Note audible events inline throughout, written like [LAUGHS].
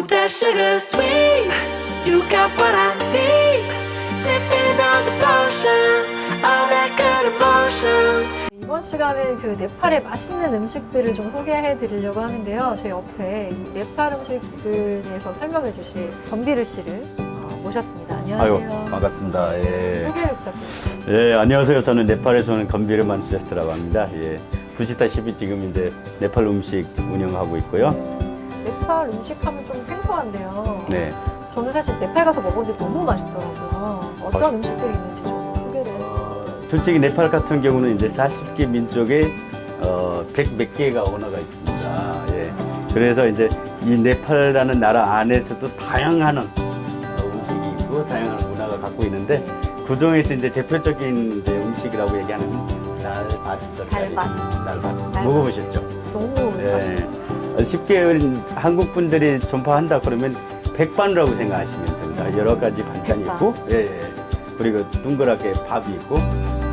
Ooh, that sugar sweet. You got what I need. Sipping on the potion. All that good emotion. 이번 시간은 그 네팔의 맛있는 음식들을 좀 소개해 드리려고 하는데요. 제 옆에 이 네팔 음식들 대해서 설명해 주실 건비르 씨를 어, 모셨습니다. 아유 안녕하세요. 반갑습니다. 예. 소개를 부탁드립니다. 예, 안녕하세요. 저는 네팔에서 오는 건비르만 수제스라고 합니다. 예. 보시다시피 지금 이제 네팔 음식 운영하고 있고요. 네팔 음식하면 좀 생소한데요. 네. 저는 사실 네팔 가서 먹었는데 너무 맛있더라고요. 어떤 맛있... 음식들이 있는지 좀 소개를. 솔직히 네팔 같은 경우는 이제 40개 민족에 어, 100몇 개가 언어가 있습니다. 예. 그래서 이제 이 네팔이라는 나라 안에서도 다양한 음식이 있고 다양한 문화가 갖고 있는데 그 중에서 이제 대표적인 이제 음식이라고 얘기하는 날밭 날밭. 날밭. 먹어보셨죠? 너무 네. 맛있어요. 쉽게 한국 분들이 전파한다 그러면 백반이라고 생각하시면 됩니다. 여러 가지 반찬이 있고, 예, 예. 그리고 둥그랗게 밥이 있고,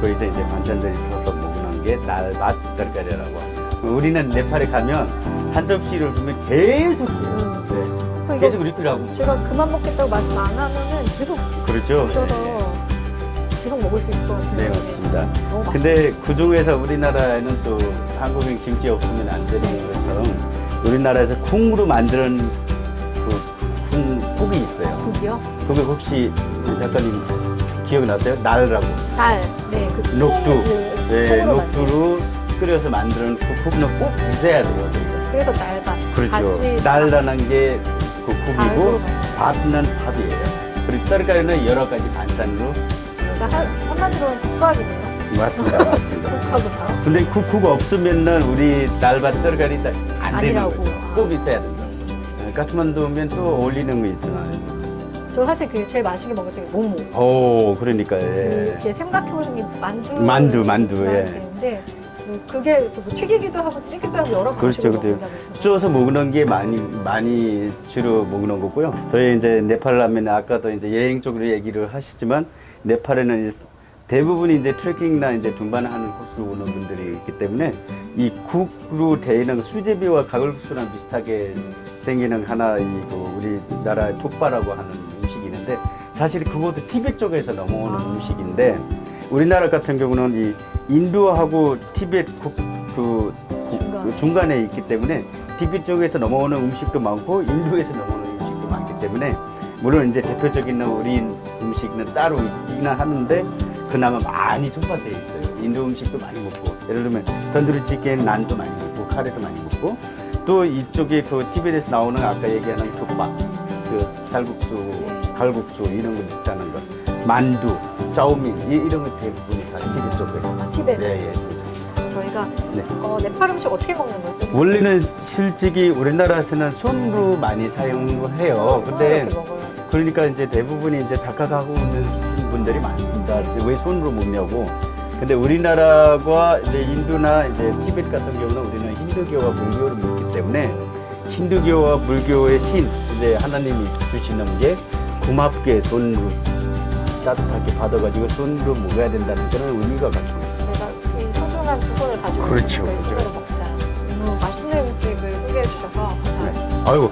거기서 이제 반찬들이 펴서 먹는 게 날맛 달가리라고 합니다. 우리는 네팔에 가면 한 접시를 주면 계속 음. 네. 계속 리필하고 제가 그만 먹겠다고 말씀 안 하면은 계속 그렇죠. 네. 계속 먹을 수 있을 것 같아요. 네 맞습니다. 근데 그 중에서 우리나라에는 또 한국인 김치 없으면 안 되는 것처럼 우리나라에서 콩으로 만드는 그콩 국이 있어요. 국이요? 그게 혹시 작가님 기억나세요? 날이라고 달. 네. 그 녹두. 콩, 그 네, 콩으로. 녹두로 끓여서 만드는 그 국은 꼭 있어야 돼요. 저희가. 그래서 날밥. 그렇죠. 다시 날라는 게 그 국이고 만든. 밥은 밥이에요. 그리고 떨가리는 여러 가지 반찬으로 그러니까 한- 한마디로는 국밥이네요. 맞습니다. 맞습니다. [LAUGHS] 국하고 밥. 근데 그국 없으면은 우리 날밭 떨가리 다 안 되는 아니라고. 거죠. 아. 꼭 있어야 된다. 까트만두면 또 어울리는 거 있잖아요. 저 사실 그 제일 맛있게 먹을 때 모모. 오, 그러니까 그 예. 이렇게 삼각형 생긴 만두. 만두, 만두, 예. 되는데 그게 뭐 튀기기도 하고 찌기도 하고 여러 그렇죠, 방식으로 그렇죠. 먹는다고 해서. 쪄서 먹는 게 많이 많이 주로 먹는 거고요. 저희 이제 네팔 라면 아까도 이제 여행 쪽으로 얘기를 하시지만 네팔에는 이제 대부분 이제 트레킹이나 이제 등반하는 코스로 오는 분들이 있기 때문에 이 국으로 되어 있는 수제비와 가글국수랑 비슷하게 생기는 하나 이그 우리나라 족바라고 하는 음식이 있는데 사실 그것도 티벳 쪽에서 넘어오는 아. 음식인데 우리나라 같은 경우는 이 인도하고 티벳 국, 그 국- 중간. 그 중간에 있기 때문에 티벳 쪽에서 넘어오는 음식도 많고 인도에서 넘어오는 음식도 많기 때문에 물론 이제 대표적인 우리 음식은 따로 있기는 하는데 그나마 많이 전파되어 있어요. 인도 음식도 많이 먹고 예를 들면 던두리 치킨 난도 많이 먹고 카레도 많이 먹고 또 이쪽에 그 티벳에서 나오는 아까 얘기하는 족밥 그 쌀국수, 네. 갈국수 이런 거 비슷하는 거 만두, 짜오민 이- 이런 거 대부분이 다 티벳 쪽에 아, 티벳. 예, 예. 저희가 네. 어, 네팔 음식 어떻게 먹는 거예요? 원래는 솔직히 우리나라에서는 손으로 많이 사용해요. 근데. 그러니까 이제 대부분이 이제 작가하고 있는 분들이 많습니다. 그래서 왜 손으로 먹냐고. 근데 우리나라와 이제 인도나 이제 티벳 같은 경우는 우리는 힌두교와 불교를 믿기 때문에 힌두교와 불교의 신, 이제 하나님이 주시는 게 고맙게 손으로 따뜻하게 받아가지고 손으로 먹어야 된다는 그런 의미가 갖고 있습니다. 내가 이 소중한 두 손을 가지고 그렇죠, 있으니까 그렇죠. 먹자. 너무 맛있는 음식을 소개해 주셔서 감사합니다. 네. 아유,